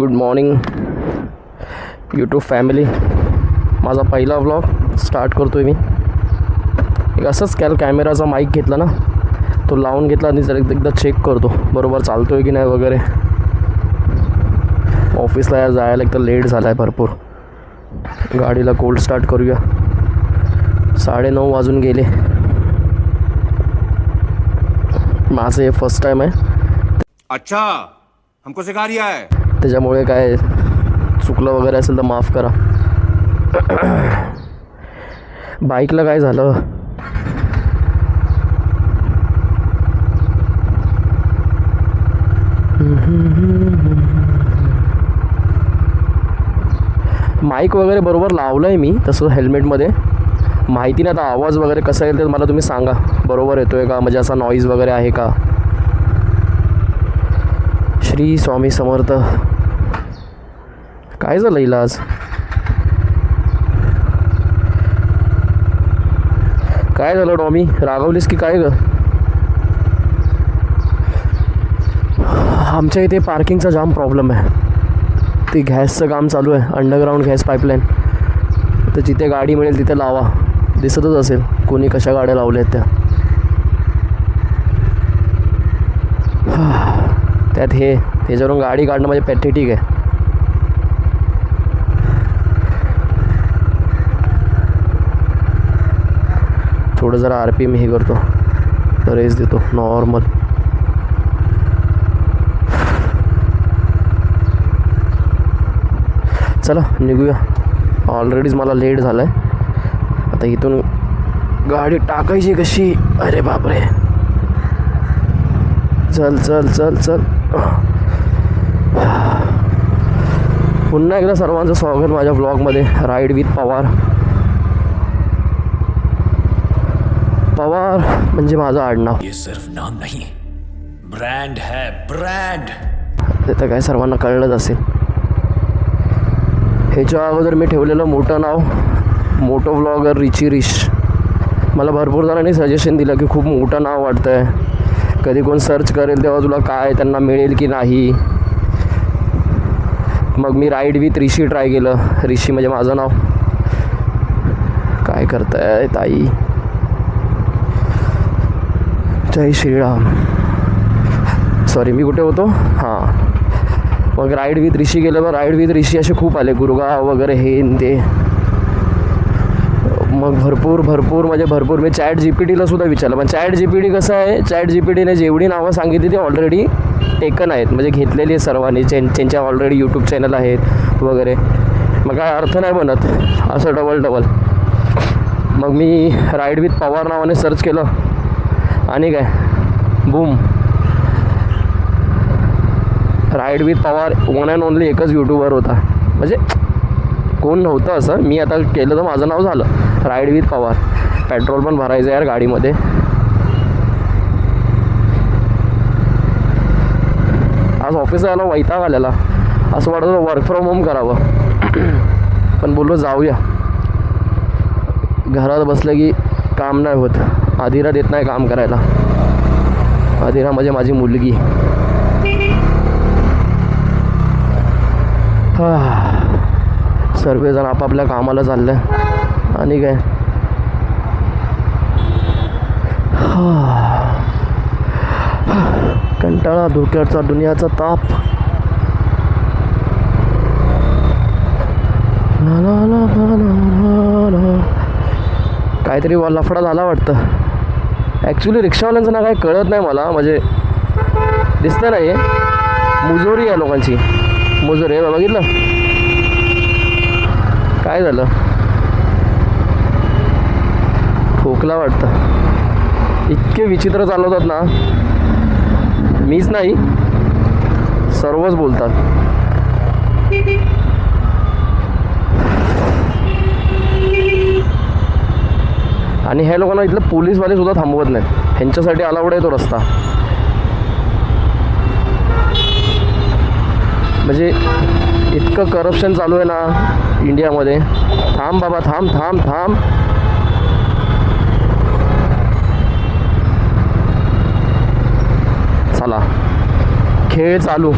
Good morning YouTube family. माझा पहिला vlog start करतो आहे मी। एक असंच कॅल कॅमेराचा माईक घेतला ना तो लावून घेतला आणि जर एकदा चेक करतो, बरोबर चालतो आहे की नाही वगैरे. ऑफिसला यार जायला एक लेट झाला आहे भरपूर. गाडीला कोल्ड स्टार्ट करूया. साडेनऊ वाजून गेले. माझं हे फ़र्स्ट टाईम आहे. अच्छा हमको सिखा रिया है। त्याच्यामुळे काय चुकलं वगैरे असेल तर माफ करा. बाईकला काय झालं? माईक वगैरे बरोबर लावलं आहे मी तसं हेल्मेटमध्ये. माहिती नाही आता आवाज वगैरे कसा येईल ते मला तुम्ही सांगा. बरोबर येतो आहे का? म्हणजे असा नॉईज वगैरे आहे का? श्री स्वामी समर्थ. काय झालं इलाज काय झालं डॉमी? रागवलीस की काय ग? आमच्या इथे पार्किंगचा जाम प्रॉब्लेम आहे. ते गॅसचं काम चालू आहे. अंडरग्राऊंड गॅस पाईपलाईन तर जिथे गाडी मिळेल तिथे लावा. दिसतच असेल. कोणी कशा गाड्या लावल्या आहेत त्या. त्यात हे त्याच्यावरून गाडी काढणं म्हणजे पॅथेटिक आहे. थोडं जरा आर पी एम हे करतो. रेस देतो. नॉर्मल चला निघूया. ऑलरेडीच मला लेट झालं आहे आता इथून गाडी टाकायची कशी? अरे बापरे. चल चल चल चल. पुन्हा एकदा सर्वांचं स्वागत माझ्या ब्लॉगमध्ये राईड विथ पवार पवार म्हणजे माझं आडनाव. ये सिर्फ नाम नहीं ब्रांड है ब्रांड ते तर काय सर्वांना कळलंच असेल. ह्याच्या अगोदर मी ठेवलेलं मोठं नाव मोटो व्लॉगर रिची रिश. मला भरपूर जणांनी सजेशन दिलं की खूप मोठं नाव वाटतं आहे कधी कोण सर्च करेल तेव्हा तुला काय त्यांना मिळेल की नाही. मग मी राईड विथ रिशी ट्राय केलं. रिशी म्हणजे माझं नाव. काय करताय ताई? जय श्रीराम. सॉरी मी कुठे होतो? हां. मग राईड विथ ऋषी गेलं मग राईड विथ ऋषी असे खूप आले. गुरगाव वगैरे हे ते. मग भरपूर भरपूर म्हणजे भरपूर. मी चॅट जी पी टीला सुद्धा विचारलं. पण चॅट जी पी टी कसं आहे? चॅट जी पी टीने जेवढी नावं सांगितली ती ऑलरेडी टेकन आहेत. म्हणजे घेतलेली आहेत सर्वांनी. ज्यां ज्यांच्या ऑलरेडी यूट्यूब चॅनल आहेत वगैरे. मग काय अर्थ नाही बनत. असं डबल डबल मग मी राईड विथ पवार नावाने सर्च केलं. आणि काय? Boom. Ride with Pawar one and only एकच यूट्यूबर होता. म्हणजे कोण नव्हतं असं. मी आता केलं तर माझं नाव झालं. Ride with Pawar. पेट्रोल पण भरायचं यार गाडीमध्ये. आज ऑफिसला यायला वैताग आलेला. असं वाटत वर्क फ्रॉम होम करावं. पण बोललो जाऊया. घरात बसलं की काम नाही होत. आदिरा देत नाही काम करायला. आदिरा म्हणजे माझी मुलगी. सर्वजण आपापल्या कामाला चाललं. आहे आणि काय? कंटाळा धोक्याचा दुनियाचा ताप. ला ला ला ला ला ला. काहीतरी लफडा झाला वाटतं. ॲक्च्युली रिक्षावाल्यांचं ना काय कळत नाही मला. म्हणजे दिसतं नाही मुजोरी आहे लोकांची. मुजोरी आहे बघितलं? काय झालं? ठोकला वाटतं. इतके विचित्र चालवतात ना. मीच नाही. सर्वच बोलतात. आणि ह्या लोकांना इथलं पोलीसवालेसुद्धा थांबवत नाहीत. ह्यांच्यासाठी अलावड आहे तो रस्ता. म्हणजे इतकं करप्शन चालू आहे ना इंडियामध्ये. थांब बाबा थांब थांब थांब. चला. खेळ चालू.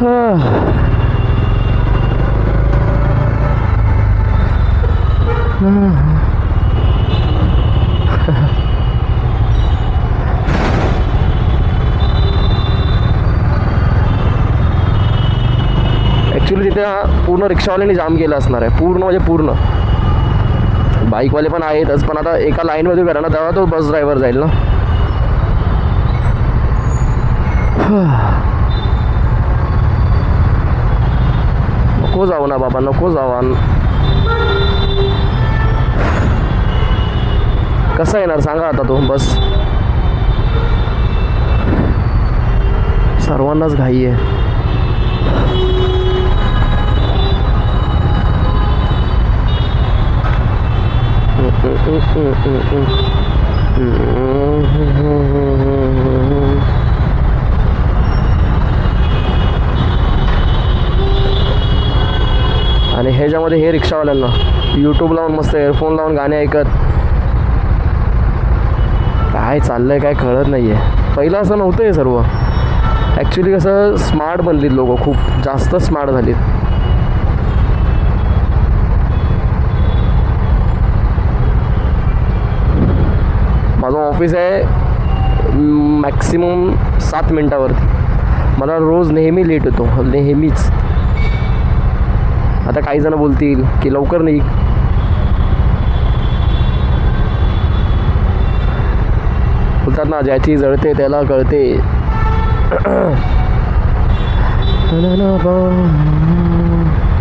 हां. ॲक्च्युली तिथे पूर्ण रिक्षावाल्यांनी जाम केलं असणार आहे. पूर्ण म्हणजे पूर्ण. बाईकवाले पण आहेतच पण आता एका लाईनमध्ये उभे राहणार तेव्हा तो बस ड्रायव्हर जाईल ना. नको जाऊ ना बाबा नको जावा कसा येणार? सांगा आता तो बस. सर्वांनाच घाई आहे. आणि ह्याच्यामध्ये हे रिक्षावाल्यांना यूट्यूब लावून मस्त एअरफोन लावून गाणे ऐकत. काय चाललं आहे काय कळत नाही आहे पहिलं असं नव्हतं हे सर्व. ॲक्च्युली कसं स्मार्ट बनलीत लोक खूप जास्त स्मार्ट झालीत. माझं ऑफिस आहे मॅक्सिमम सात मिनटावरती. मला रोज नेहमी लेट होतो नेहमीच. आता काही जण बोलतील की लवकर नाही बोलतात ना ज्याची जळते त्याला कळते.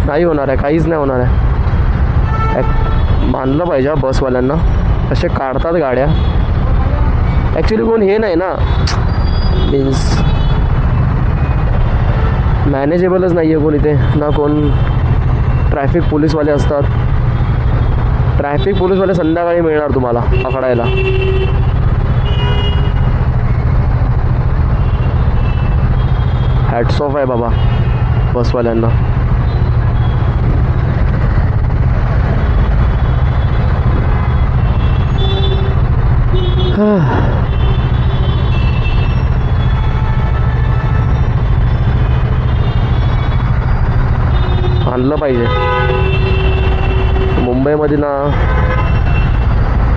नाही होणार आहे काहीच नाही होणार आहे. मानलं पाहिजे बसवाल्यांना. असे काढतात गाड्या. ॲक्च्युली कोण हे नाही ना. मीन्स मॅनेजेबलच नाही आहे कोण इथे. ना कोण ट्रॅफिक पोलीसवाले असतात. ट्रॅफिक पोलीसवाले संध्याकाळी मिळणार तुम्हाला पकडायला. हॅट्स ऑफ आहे बाबा बसवाल्यांना. आणलं पाहिजे. मुंबईमध्ये ना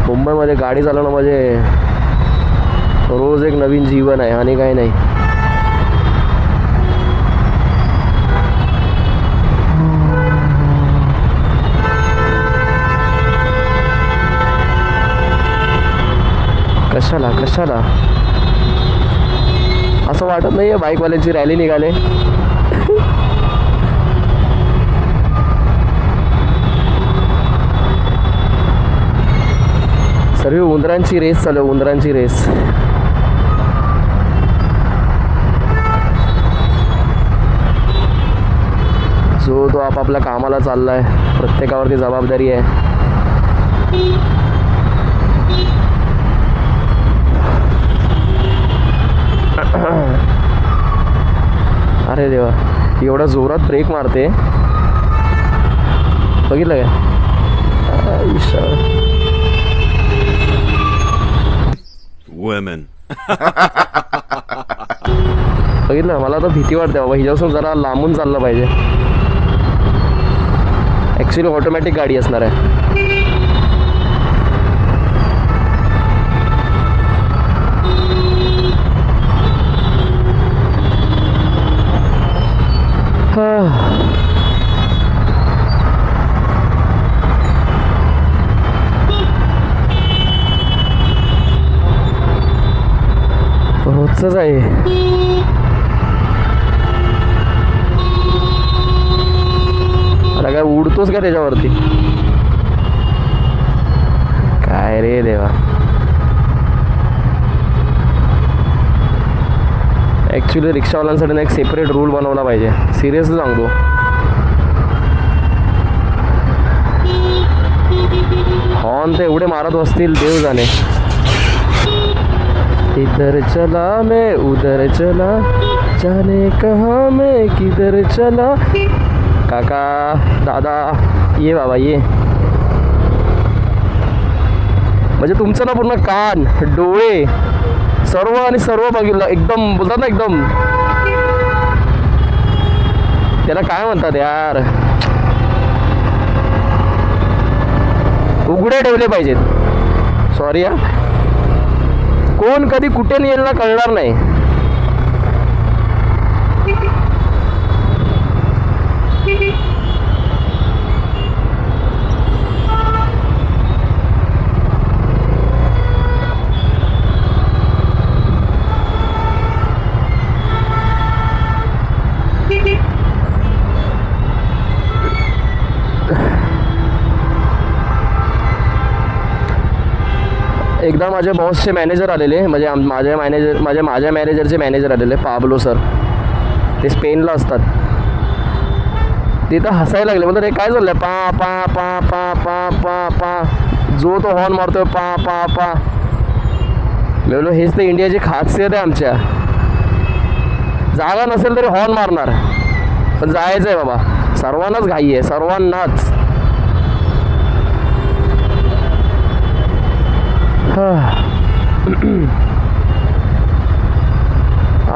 मुंबईमध्ये गाडी चालवणं म्हणजे रोज एक नवीन जीवन आहे आणि काही नाही. कशाला कशाला? असं वाटत नाही आहे बाईकवाल्यांची रॅली निघाले. सर्व उंदरांची रेस चालू उंदरांची रेस. जो तो आपापल्या कामाला चाललाय प्रत्येकावरती जबाबदारी आहे. अरे देवा एवढा जोरात ब्रेक मारते. बघितलं काय? Women. बघितलं? मला तर भीती वाटते बाबा. हिच्यापासून जरा लांबून चाललं पाहिजे. ॲक्च्युली ऑटोमॅटिक गाडी असणार आहे. रोजच आहे. अरे काय उडतोस का त्याच्यावरती? काय रे देवा. ॲक्च्युली रिक्षावाल्यांसाठी ना एक सेपरेट रूल बनवला पाहिजे. सिरियसली सांगतो. हॉर्न ते एवढे मारत बसतील देव जाणे. इधर चला मैं उधर चला. जाने कहा मैं किधर चला. काका दादा ये बाबा ये. म्हणजे तुमचं ना पूर्ण कान डोळे. सर्व आणि सर्व बघितलं. एकदम बोलतात ना एकदम. त्याला काय म्हणतात यार? उघडे ठेवले पाहिजेत. सॉरी हा. कोण कधी कुठे नेल ना कळणार नाही. एकदा माझ्या बॉसचे मॅनेजर आलेले. म्हणजे आम- माझ्या मॅनेजर माझ्या माझ्या मॅनेजरचे मॅनेजर आलेले. पाबलो सर ते स्पेनला असतात. तिथं हसायला लागले. म्हणतात हे काय चाललंय? पा पा पा पा पा पा पा. जो तो हॉर्न मारतोय पा पा पा. मी हेच तर इंडियाची खासियत आहे आमच्या. जागा नसेल तरी हॉर्न मारणार. पण जायचं आहे बाबा. सर्वांनाच घाई आहे. सर्वांनाच.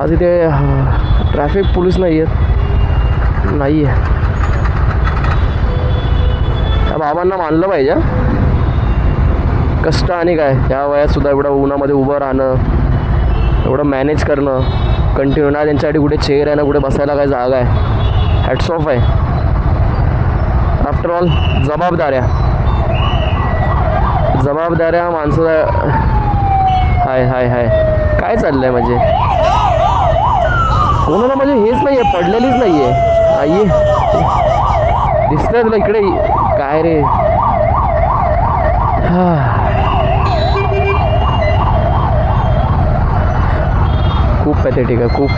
आज इथे ट्रॅफिक पोलीस नाही आहेत. नाही आहे. त्या बाबांना मानलं पाहिजे कष्ट आणि काय या वयात सुद्धा एवढं उन्हामध्ये उभं राहणं एवढं मॅनेज करणं कंटिन्यू ना त्यांच्यासाठी कुठे चेअर आहे ना कुठे बसायला काय जागा आहे. हॅट्स ऑफ आहे. आफ्टर ऑल जबाबदाऱ्या. जबाबदाऱ्या माणसं हाय हाय हाय. काय चाललंय म्हणजे? कोणाला म्हणजे हेच नाही आहे पडलेलीच नाही आहे आई. दिसतंय तुला इकडे. काय रे? हा खूप पॅथेटिक आहे खूप.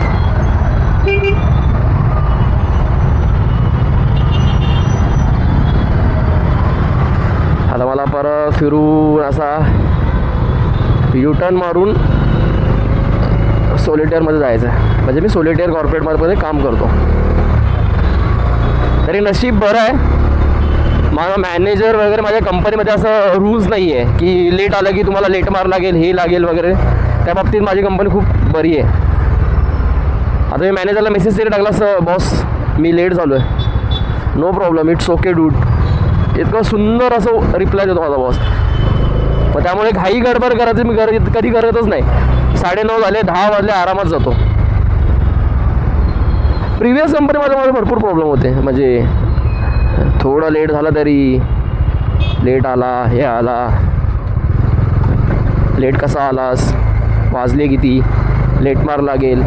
मला परत फिरून असा युटर्न मारून सोलिटेअरमध्ये जायचं. आहे म्हणजे मी सोलिटेअर कॉर्पोरेटमध्ये काम करतो. तरी नशीब बरं आहे. माझा मॅनेजर वगैरे माझ्या कंपनीमध्ये असं रूल्स नाही आहे की लेट आलं की तुम्हाला लेट मार लागेल हे लागेल वगैरे. त्या बाबतीत माझी कंपनी खूप बरी आहे. आता मी मॅनेजरला मेसेज तरी टाकला असं बॉस मी लेट झालो आहे no problem it's okay dude इतकं सुंदर असं रिप्लाय देतो माझा बॉस मग त्यामुळे घाई गडबड करायचं मी कर कधी करतच नाही. साडेनऊ झाले दहा वाजले आरामात जातो. प्रिव्हियस कंपनीमध्ये मला भरपूर प्रॉब्लेम होते. म्हणजे थोडं लेट झाला तरी लेट आला हे आला. लेट कसा आलास? वाजले किती? लेट मार लागेल.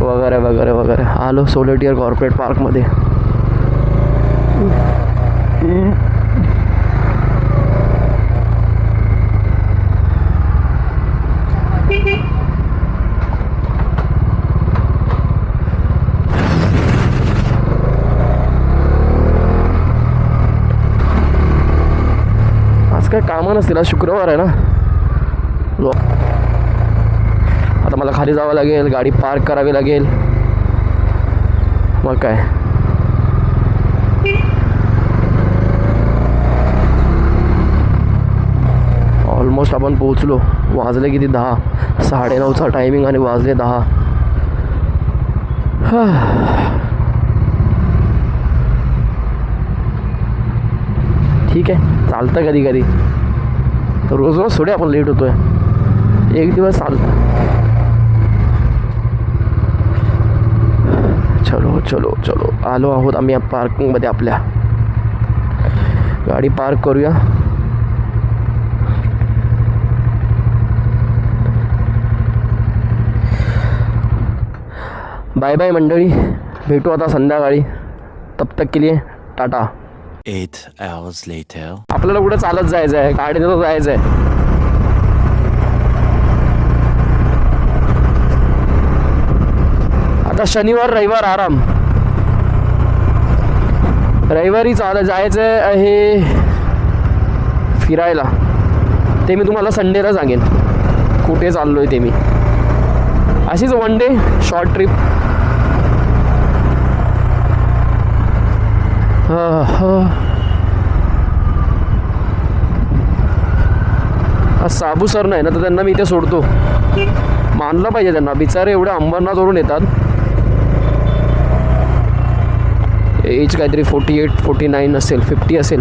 वगैरे वगैरे वगैरे. आलो सोलेटियर कॉर्पोरेट पार्कमध्ये आज शुक्रवार आहे ना. आता मला खाली जावं लागेल, गाडी पार्क करावी लागेल. मग काय? ऑलमोस्ट आपण पोहोचलो. वाजले किती? दहा. साडेनऊचा टायमिंग आणि वाजले दहा. ठीक आहे. चालतं कधी कधी तर रोज रोज थोडे आपण लेट होतोय एक दिवस चालतं चलो चलो चलो। आलो आहोत आम्ही पार्किंगमध्ये आपल्या। गाडी पार्क करूया। बाय बाय मंडळी। भेटू आता संध्याकाळी। तब तक के लिए टाटा। Eight hours later. आपल्याला कुठे चालत जायचं आहे गाडीनं जायचं आहे आता शनिवार रविवार आराम. रविवारी चाल जायचं आहे फिरायला. ते मी तुम्हाला संडेला सांगेन. कुठे चाललो आहे ते मी. अशीच वन डे शॉर्ट ट्रिप हा साबू सर नाही ना तर त्यांना मी इथे सोडतो. मानलं पाहिजे त्यांना. बिचारे एवढे अंबरनाथवरून येतात. एज काहीतरी फोर्टी एट फोर्टी नाईन असेल फिफ्टी असेल.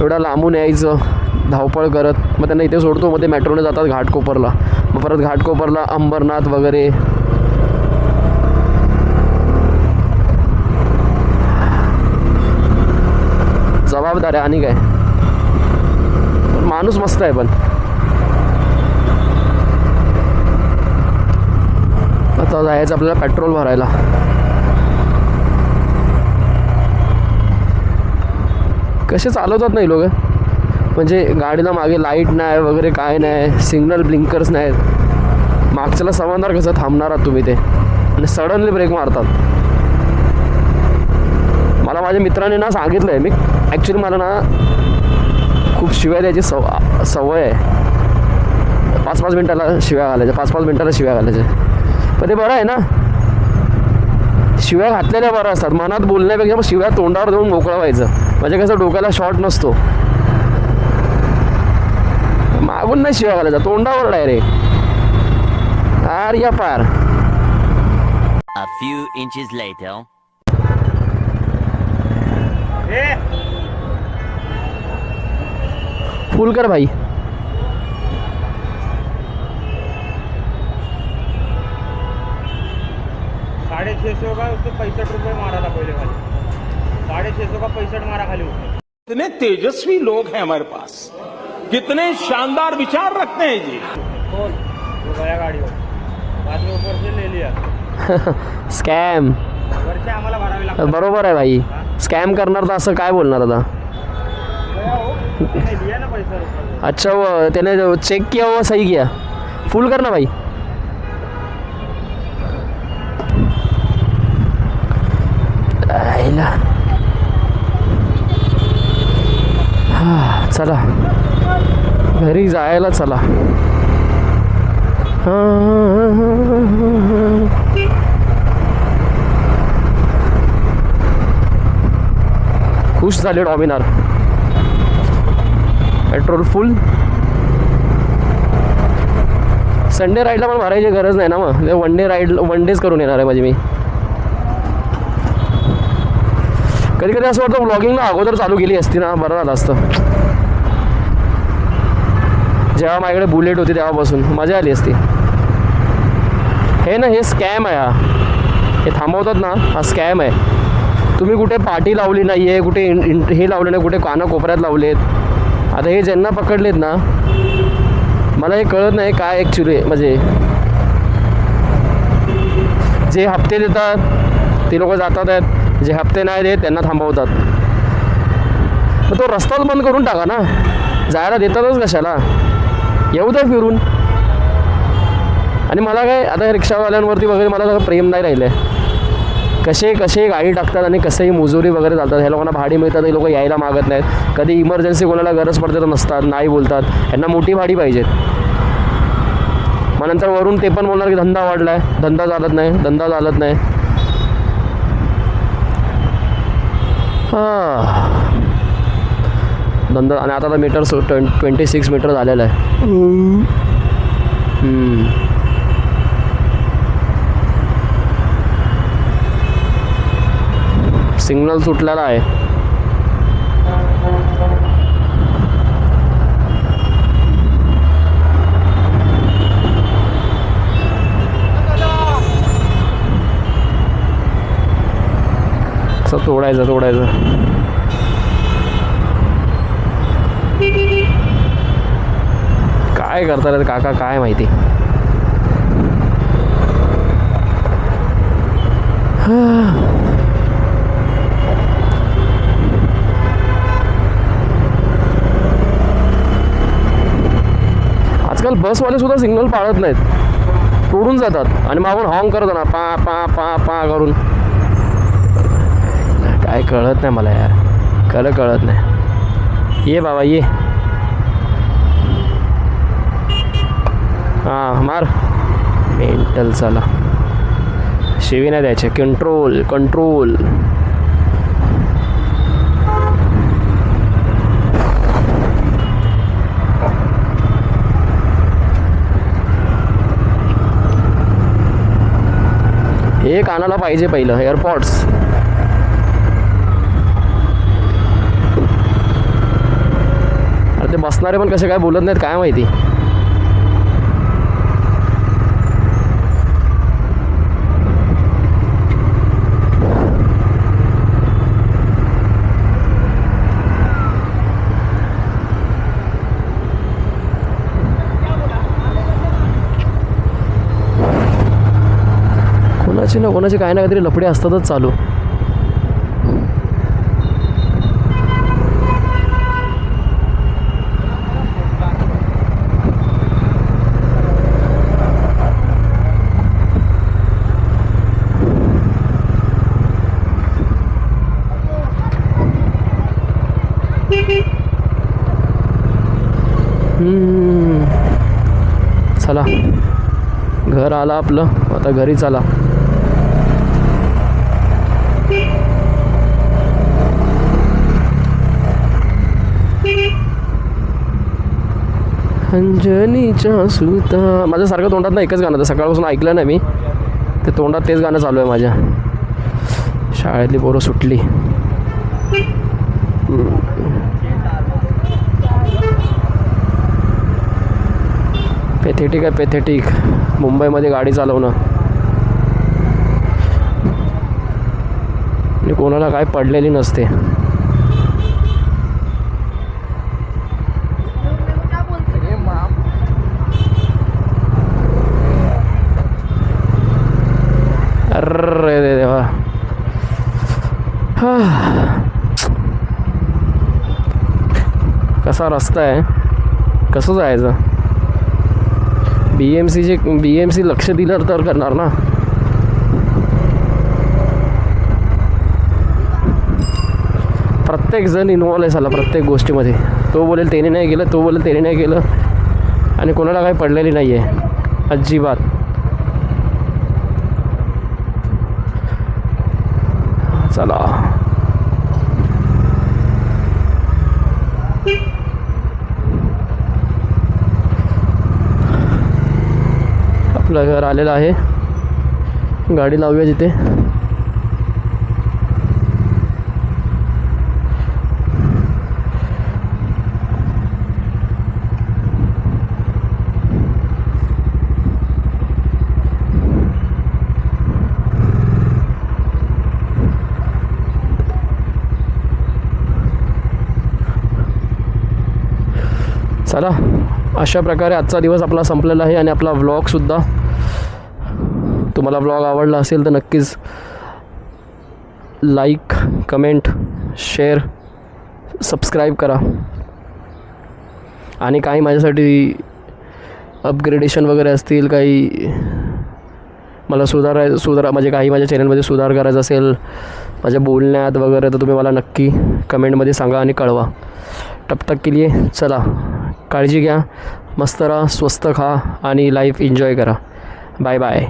एवढा लांबून यायचं धावपळ करत. मग त्यांना इथे सोडतो. मग ते मेट्रोने जातात घाटकोपरला. मग परत घाटकोपरला अंबरनाथ वगैरे. जबाबदार आहे आणि काय? माणूस मस्त आहे पण. आता जायचं आपल्याला पेट्रोल भरायला. कसे चालवतात नाही लोक? म्हणजे गाडीला मागे लाइट नाही वगैरे काय नाही सिग्नल ब्लिंकर्स नाहीत. मागच्याला समानदार कसं थांबणार आहात तुम्ही ते? आणि सडनली ब्रेक मारतात. मला माझ्या मित्राने ना सांगितलं आहे मी ॲक्च्युली मला ना खूप शिव्या द्यायची सव सवय आहे. पाच पाच मिनटाला शिव्या घालायच्या पाच पाच मिनटाला शिव्या घालायच्या. पण ते बरं आहे ना. शिव्या घातलेल्या बरं असतात. मनात बोलण्यापेक्षा मग शिव्या तोंडावर देऊन मोकळं व्हायचं. म्हणजे कसं डोक्याला शॉर्ट नसतो. मागून नाही शिव्या घालायचा तोंडावर डायरेक्ट आर या पार. A few inches later. फुल कर भाई। साढ़े छः सौ का उसको पैंसठ रुपये मारा था पहले खाली साढ़े छः सौ का पैंसठ मारा खाली उसने। कितने तेजस्वी लोग हैं हमारे पास। कितने शानदार विचार रखते हैं जी। गया गाड़ी बाद में ऊपर से ले लिया। स्कैम बरोबर आहे भाई। स्कॅम करणार तर असं काय बोलणार आता? अच्छा वो त्याने चेक किया हुआ सही किया. फुल कर ना भाई. आईला. हा, चला. घरी जायला चला. खुश झाले डॉमिनार. Petrol full. संडे राईडला पण भरायची गरज नाही ना मग. One day ride one days करून येणार आहे माझी मी. कधी कधी असं वाटतं ब्लॉगिंगला अगोदर चालू केली असती ना बरं झालं असतं. जेव्हा माझ्याकडे बुलेट होती तेव्हापासून मजा आली असती. हे ना हे स्कॅम आहे हा. हे थांबवतात ना हा स्कॅम आहे. तुम्ही कुठे पाठी लावली नाही आहे कुठे हे लावले नाही कुठे काना कोपऱ्यात लावलेत. आता हे ज्यांना पकडलेत ना मला हे कळत नाही काय ॲक्च्युली म्हणजे जे हप्ते देतात ते लोक जातात आहेत. जे हप्ते नाही देत त्यांना थांबवतात. मग तो रस्ताच बंद करून टाका ना. जायला देतातच कशाला? येऊ दे फिरून. आणि मला काय आता रिक्षावाल्यांवरती वगैरे मला सगळं प्रेम नाही राहिलं आहे कसे कसे गाडी टाकतात आणि कसंही मुजुरी वगैरे चालतात ह्या लोकांना भाडी मिळतात हे लोक यायला मागत नाहीत. कधी इमर्जन्सी कोणाला गरज पडते तर नसतात नाही बोलतात. यांना मोठी भाडी पाहिजेत मग नंतर वरून ते पण बोलणार की धंदा वाढला आहे धंदा चालत नाही धंदा चालत नाही. हां. धंदा आणि आता तर meter twen twenty six meter झालेलं आहे. सिग्नल सुटलेला आहे. असं तोडायचं तोडायचं. काय करतात काका काय माहिती? बसवाले सुद्धा सिग्नल पाळत नाहीत. तोडून जातात. आणि मागून हॉर्न करत ना पा पा पा पा करून. काय कळत नाही मला यार. खरं कळत नाही. ये बाबा ये. हां मार. मेंटल चला. शिवी नाही द्यायचे. कंट्रोल कंट्रोल हे कानाला पाहिजे पहिलं एअरपॉड्स. अरे ते बसणारे पण कसे काय बोलत नाहीत काय माहिती? कोणाची ना कोणाची काही ना काहीतरी लफडे असतातच चालू. हम्म. चला. घर आला आपलं. आता घरी चला. अंजनीच्या सुता. माझ्यासारखं तोंडात ना एकच गाणं तर सकाळपासून ऐकलं ना मी. ते तोंडात तेच गाणं चालू आहे माझ्या. शाळेतली पोरं सुटली. पेथेटिक आहे पेथेटिक मुंबईमध्ये गाडी चालवणं. आणि कोणाला काय पडलेली नसते अरे देवा हा. असा रस्ता आहे. कसं जायचं? बी एम सीचे बी एम सी लक्ष दिलं तर करणार ना? प्रत्येक जण इन्वॉल्व आहे झाला प्रत्येक गोष्टीमध्ये. तो बोलेल त्याने नाही केलं तो बोलेल त्याने नाही केलं. आणि कोणाला काही पडलेली नाही आहे अजिबात. चला. आपलं घर आलेलं आहे. गाडी लावूया तिथे चला. अशा प्रकारे आजचा दिवस आपला संपलेला आहे आणि आपला व्लॉगसुद्धा तुम्हाला व्लॉग आवडला असेल तर नक्कीच लाईक कमेंट शेअर सबस्क्राईब करा. आणि काही माझ्यासाठी अपग्रेडेशन वगैरे असतील काही मला सुधाराय सुधारा म्हणजे काही माझ्या चॅनलमध्ये सुधार करायचा असेल माझ्या बोलण्यात वगैरे तर तुम्ही मला नक्की कमेंटमध्ये सांगा आणि कळवा. टपटक केली के लिए चला. काळजी घ्या. मस्त राहा स्वस्त खा आणि लाईफ एन्जॉय करा. Bye bye